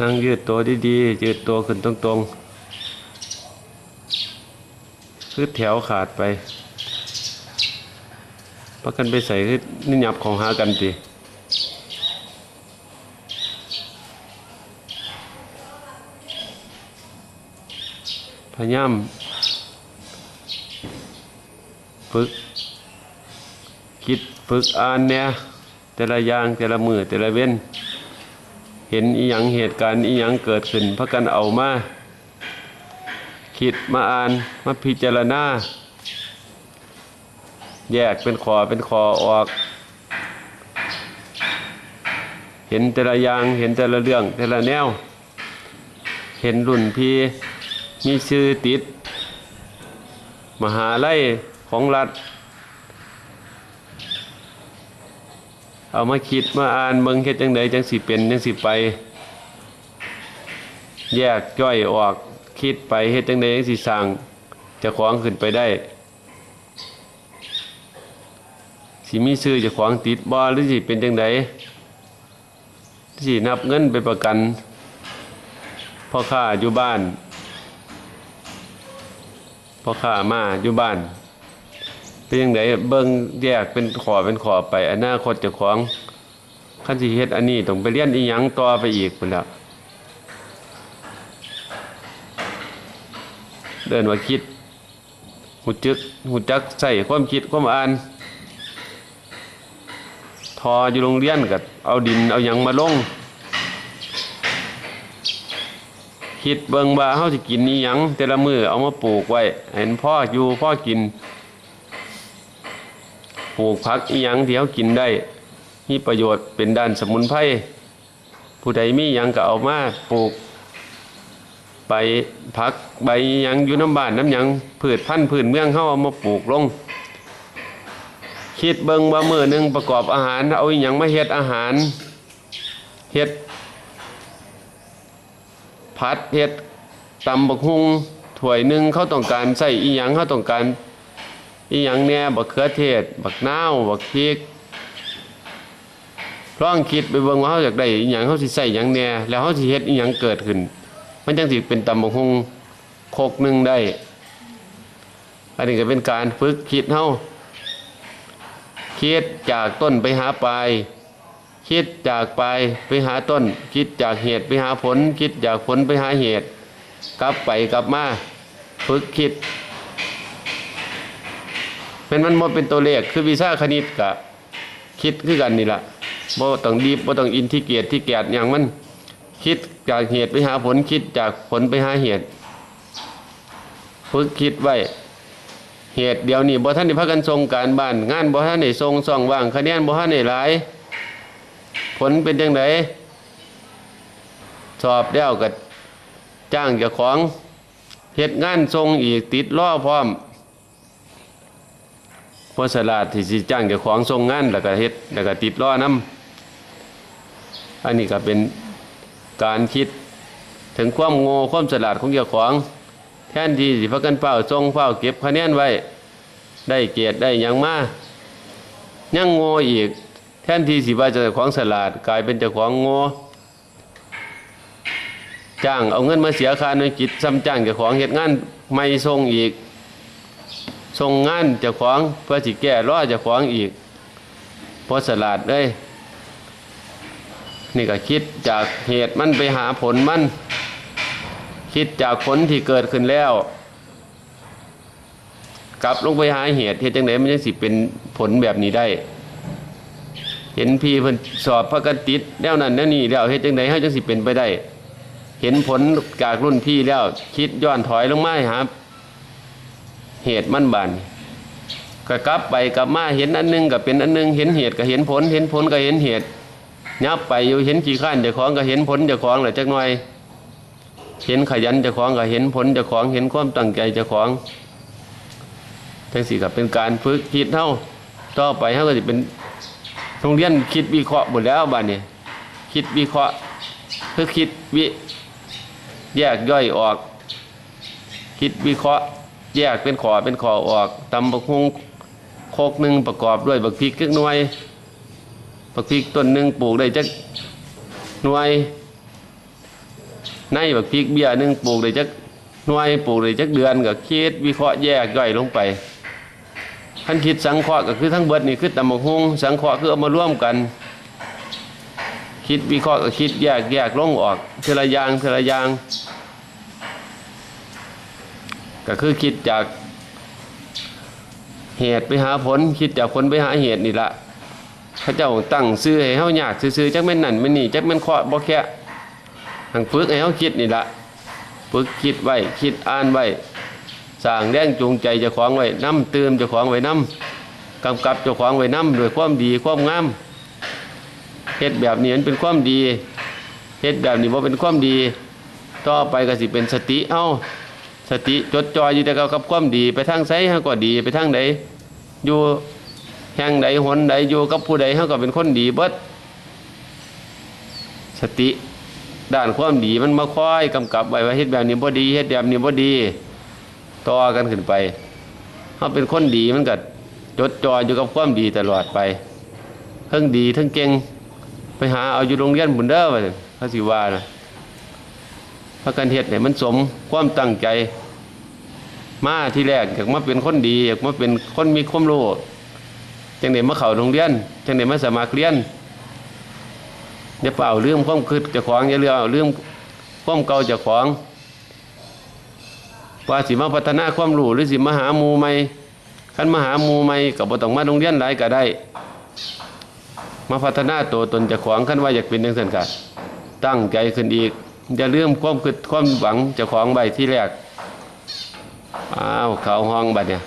นั่งยืดตัวดีๆยืดตัวขึ้นตรงๆคือแถวขาดไปพักกันไปใส่คือนี่ยับของหากันติพยายามฝึกคิดฝึกอ่านเนี่ยแต่ละอย่างแต่ละมือแต่ละเว้น เห็นอีหยังเหตุการณ์อีหยังเกิดขึ้นพักกันเอามาคิดมาอ่านมาพิจารณาแยกเป็นขอเป็นขอออก เห็นแต่ละอย่างเห็นแต่ละเรื่องแต่ละแนว เห็นรุ่นพี่มีชื่อติด มหาไลัยของรัฐ เอามาคิดมาอ่านเบิ่งเฮ็ดจังไดจังสิเป็นจังสิไป แยกย่อยออกคิดไปเฮ็ดจังไดจังสิสร้างจะขวางขึ้นไปได้สิมีซื้อจะขวางติดบ่หรือสิเป็นจังไดสินับเงินไปประกันพ่อค้าอยู่บ้านพ่อค้ามาอยู่บ้าน เป็นยังไงเบิ่งแยกเป็นขอเป็นขอไปอนาคตเจ้าของขั้นสิเฮ็ดอันนี้ต้องไปเรียนอีหยังต่อไปอีกพุ่นละเดินว่าคิดหูจึกหูจักใส่ความคิดความอ่าน ทออยู่โรงเรียนกับเอาดินเอาหยังมาลง คิดเบิงว่าเฮาสิกินอีหยังแต่ละมือเอามาปลูกไว้ เห็นพ่ออยู่พ่อกิน ลูกผักอีหยังที่เขากินได้ มีประโยชน์เป็นด้านสมุนไพรผู้ใดมีหยังก็เอามาปลูกใบผักใบหยังอยู่น้ำบ้านน้ำหยังพืชพันธุ์พืชเมืองเขาเอามาปลูกลง คิดเบิงว่ามือหนึ่งประกอบอาหาร เอาอีหยังมาเฮ็ดอาหารเฮ็ดผัดเฮ็ดตำบักฮุงถ้วยหนึ่งเขาต้องการใส่อีหยังเขาต้องการ อีหยังแหน่ยบักเขือเทศ บักนาวบักพริกลองคิดไปเบิ่งว่าเขาอยากได้อีหยังเขาสิใส่หยังแหน่ยแล้วเขาสิเฮ็ดอีหยังเกิดขึ้น มันจังสิเป็นตำบักฮงโคกหนึงได้ อันนี้ก็เป็นการฝึกคิดเฮาคิดจากต้นไปหาปลายคิดจากปลายไปหาต้น คิดจากเหตุไปหาผล คิดจากผลไปหาเหตุ กลับไปกลับมาฝึกคิด เป็นมันบ่เป็นตัวเลขคือวิชาคณิตกะคิดคือกันนี่ล่ะบ่ต้องดีบบ่ต้องอินทิเกตที่แกดอย่างมันคิดจากเหตุไปหาผลคิดจากผลไปหาเหตุฝึกคิดไว้เหตุเดียวนี้บ่ท่านได้พากันส่งการบ้านงานบ่ท่านได้ส่งซ่องว่างคะแนนบ่ท่านได้หลาย ผลเป็นจังไดสอบแล้วก็จ้างเจ้าของเฮ็ดงานส่งอีกติดล้อพร้อม พอสลาดที่สิจ้างเจ้าของส่งงานแล้วก็เฮ็ดแล้วก็ติดล้อน้ำอันนี้ก็เป็นการคิดถึงความโง่ความสลาดของเจ้าของแทนที่สิพักกันเป้าส่งเป้าเก็บคะแนนไว้ ได้เกียรติได้ยังมายังโง่อีก แทนที่สิว่าเจ้าของสลาดกลายเป็นเจ้าของโง่จ้างเอาเงินมาเสียค่าหน่วยกิจซ้ำจ้างเจ้าของเฮ็ดงานไม่ส่งอีก ส่งงานเจ้าของเพื่อสิแก้รอเจ้าของอีกเพราะสลาดเลยนี่ก็คิดจากเหตุมันไปหาผลมัน คิดจากผลที่เกิดขึ้นแล้ว กลับลงไปหาเหตุเหตุจังไหนมันจะสิเป็นผลแบบนี้ได้ เห็นพี่เพิ่นสอบพระกันติดแล้วนั่นแล้วนี่แล้วเหตุจังไหนให้จังสิเป็นไปได้ เห็นผลจากรุ่นพี่แล้ว คิดย้อนถอยลงมาหา เหตุมันบานก็กลับไปกลับมาเห็นอันหนึงก็เป็นอันหนึงเห็นเหตุก็เห็นผล เห็นผลก็เห็นเหตุยับไปอยู่เห็นกี่ขั้นเจ้าของก็เห็นผลเจ้าของแหละจักหน่อย เห็นขยันเจ้าของก็เห็นผลเจ้าของเห็นความตั้งใจเจ้าของทั้งสี่ก็เป็นการฝึกคิดเท่าต่อไปเท่าก็จะเป็นโรงเรียนคิดวิเคราะห์หมดแล้วบ้านนี้คิดวิเคราะห์คือคิดวิแยกย่อยออก คิดวิเคราะห์ แยกเป็นขอเป็นขอออกตำบักฮงโคกหนึ่งประกอบด้วยบักพริกจักหน่วยบักพริกต้นหนึ่งปลูกได้จักหน่วยในบักพริกเบี้ยหนึ่งปลูกได้จักหน่วยปลูกได้จักเดือนก็คิดวิเคราะห์แยกย่อยลงไปคันคิดสังเคราะห์ก็คือทั้งเบิดนี่คือตำบักฮงสังเคราะห์คือเอามาร่วมกัน คิดวิเคราะห์ก็คิดแยกแยกลงออกทีละอย่างทีละอย่าง ก็คือคิดจากเหตุไปหาผลคิดจากผลไปหาเหตุนี่ละพระเจ้าตั้งซื้อให้เฮาอยากซื้อจักแม่นนั่นแม่นนี่จักแม่นเคาะบ่แค่ทางฝึกให้เฮาคิดนี่ละฝึกคิดไว้คิดอ่านไว้สร้างแรงจูงใจเจ้าของไว้นํเติมเจ้าของไว้นํกำกับเจ้าของไว้นํด้วยความดีความงามเฮ็ดแบบนี้มันเป็นความดีเฮ็ดแบบนี้บ่เป็นความดี ต่อไปก็สิเป็นสติเอ้า สติจดจ่ออยู่แต่กับความดีไปทางไสเฮาก็ดีไปทางใดอยู่แห่งใดหนใดอยู่กับผู้ใดเฮาก็เป็นคนดีเบิดสติด้านความดีมันมาคอยกำกับไว้ว่าเฮ็ดแบบนี้บ่ดีเฮ็ดแบบนี้บ่ดีต่อกันขึ้นไปเฮาเป็นคนดีมันก็จดจ่ออยู่กับความดีตลอดไปเทั้งดีเทั้งเก่งไปหาเอาอยู่โรงเรียนบุญเด้อว่าซั่นเขาสิว่านะพากันเฮ็ดให้มันสมความตั้งใจ มาที่แรกอยากมาเป็นคนดีอยากมาเป็นคนมีความรู้จังไดมาเข้าโรงเรียนจังไดมาสมัครเรียนอย่าเปล่าเรื่องความคิดจ้าของอย่าเรื่องเอาเรื่องความเก่าจ้าของว่าสิมาพัฒนาความรู้หรือสิมาหาหมู่ใหม่คันมาหาหมู่ใหม่ก็บ่ต้องมาโรงเรียนหลายก็ได้ มาพัฒนาตัวตนจ้าของคันว่าอยากเป็นจังซั่นก็ตั้งใจขึ้นอีกอย่าลืมความคิดความหวังจ้าของใบที่แรก อ้าวเขาห้องบัดเนี่ย